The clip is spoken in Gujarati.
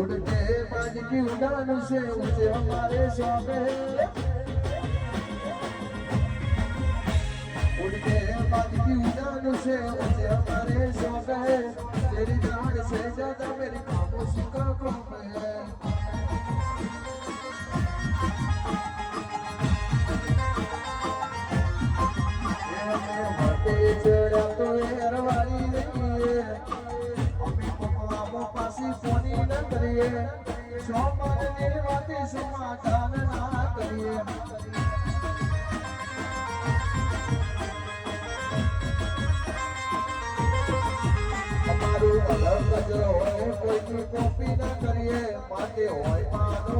उड़ के बाज की उड़ान से उसे हमारे शौक है उड़ के बाज की उड़ान से उसे हमारे પાછી ફોની ન કરીએ સોમન નિર્વાતી સમાધાન ના કરીએ. અમારું અલગ જ હોય કોઈની કોપી ન કરીએ, માટે હોય માનો